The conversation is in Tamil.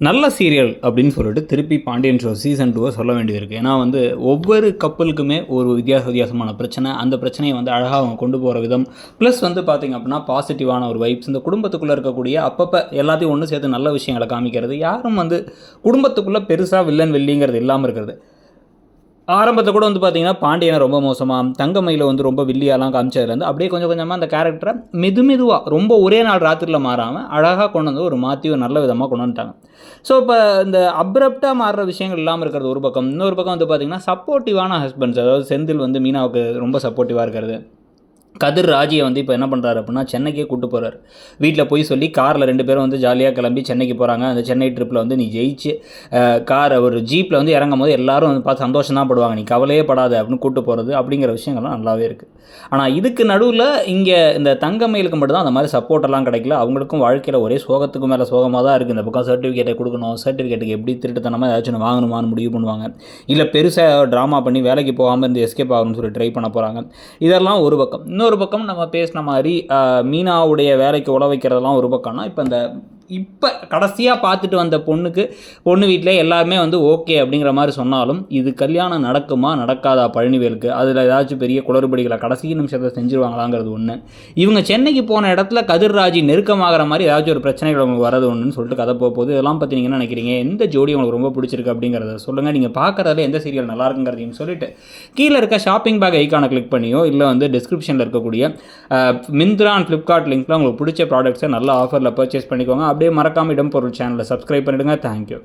நல்ல சீரியல் அப்படின்னு சொல்லிட்டு திருப்பி பாண்டியன் ஷோ சீசன் டூவை சொல்ல வேண்டியது ஏன்னா வந்து ஒவ்வொரு கப்பலுக்குமே ஒரு வித்தியாச வித்தியாசமான பிரச்சனை. அந்த பிரச்சனையை வந்து அழகாக அவங்க கொண்டு போகிற விதம். ப்ளஸ் வந்து பார்த்திங்க அப்படின்னா பாசிட்டிவான ஒரு வைப்ஸ் இந்த குடும்பத்துக்குள்ளே இருக்கக்கூடிய அப்பப்போ எல்லாத்தையும் ஒன்று சேர்த்து நல்ல விஷயங்களை காமிக்கிறது. யாரும் வந்து குடும்பத்துக்குள்ளே பெருசாக வில்லன் வெள்ளிங்கிறது இல்லாமல் இருக்கிறது. ஆரம்பத்தில் கூட வந்து பார்த்தீங்கன்னா பாண்டியனை ரொம்ப மோசமாக தங்கமயில வந்து ரொம்ப வில்லியாலாம் காமிச்சதுலேருந்து அப்படியே கொஞ்சம் கொஞ்சமாக அந்த கேரக்டரை மெது மெதுவாக ரொம்ப ஒரே நாள் ராத்திரியில் மாறாமல் அழகாக கொண்டு வந்து ஒரு மாற்றி ஒரு நல்ல விதமாக கொண்டு வந்துட்டாங்க. ஸோ இப்போ இந்த அப்ரப்டாக மாறுற விஷயங்கள் இல்லாமல் இருக்கிறது ஒரு பக்கம் இன்னொரு பக்கம் வந்து பார்த்திங்கன்னா சப்போர்ட்டிவான ஹஸ்பண்ட்ஸ் அதாவது செந்தில் வந்து மீனாவுக்கு ரொம்ப சப்போர்ட்டிவாக இருக்கிறது. கதிர் ராஜியை வந்து இப்போ என்ன பண்ணுறாரு அப்படின்னா சென்னைக்கே கூட்டு போகிறார் வீட்டில் போய் சொல்லி காரில் ரெண்டு பேரும் வந்து ஜாலியாக கிளம்பி சென்னைக்கு போகிறாங்க அந்த சென்னை ட்ரிப்பில் வந்து நீ ஜெயிச்சு கார் ஒரு ஜீப்பில் வந்து இறங்கும் போது எல்லாரும் வந்து பார்த்து சந்தோஷம் தான் படுவாங்க. நீ கவலையே படாத அப்படின்னு கூட்டு போகிறது அப்படிங்கிற விஷயங்கள்லாம் நல்லாவே இருக்குது ஆனால் இதுக்கு நடுவில் இங்கே இந்த தங்கமயிலுக்கு மட்டும் தான் அந்த மாதிரி சப்போர்ட்டெல்லாம் கிடைக்கல. அவங்களுக்கும் வாழ்க்கையில் ஒரே சோகத்துக்கு மேலே சோகமாக தான் இருக்குது இந்த பக்கம் சர்டிஃபிகேட்டை கொடுக்கணும் சர்டிஃபிகேட்டுக்கு எப்படி திருட்டுத்தனமாக ஏதாச்சும் ஒன்று வாங்கணுமான்னு முடிவு பண்ணுவாங்க. இல்லை பெருசாக ட்ராமா பண்ணி வேலைக்கு போகாமல் இருந்து எஸ்கேப் ஆகணும்னு சொல்லி ட்ரை பண்ண போகிறாங்க இதெல்லாம் ஒரு பக்கம். இன்னொரு பக்கம் நம்ம பேசின மாதிரி மீனாவுடைய வேலைக்கு உழ வைக்கிறதெல்லாம் ஒரு பக்கம்னா இப்போ இந்த இப்போ கடைசியாக பார்த்துட்டு வந்த பொண்ணுக்கு பொண்ணு வீட்டில் எல்லாருமே வந்து ஓகே அப்படிங்கிற மாதிரி சொன்னாலும் இது கல்யாணம் நடக்குமா நடக்காதா பழனிவேலுக்கு? அதில் ஏதாச்சும் பெரிய குளறுபடிகளை கடைசி நிமிஷத்தை செஞ்சுருவாங்களாங்கிறது ஒன்று இவங்க சென்னைக்கு போன இடத்துல கதிர்ராஜி நெருக்கமாகிற மாதிரி ஏதாச்சும் ஒரு பிரச்சனைகள் உங்களுக்கு வரது ஒன்றுன்னு சொல்லிட்டு கதை போக போகுது. இதெல்லாம் பற்றி நீங்கள் என்ன நினைக்கிறீங்க? எந்த ஜோடி உங்களுக்கு ரொம்ப பிடிச்சிருக்கு அப்படிங்கிறத சொல்லுங்கள் நீங்கள் பார்க்குறதுல எந்த சீரியல் நல்லா இருக்குங்கிறதையும் சொல்லிட்டு கீழே இருக்க ஷாப்பிங் பேக் ஐக்கானை கிளிக் பண்ணியோ இல்லை வந்து டிஸ்கிரிப்ஷனில் இருக்கக்கூடிய மிந்த்ரா அண்ட் ஃப்ளிப்கார்ட் லிங்க்கில் உங்களுக்கு பிடிச்ச ப்ராடக்ட்ஸை நல்ல ஆஃபரில் பர்ச்சேஸ் பண்ணிக்கோங்க. அப்படியே மறக்காமல் இடம் பொருள் சேனலை சப்ஸ்கிரைப் பண்ணிவிடுங்க தேங்க்யூ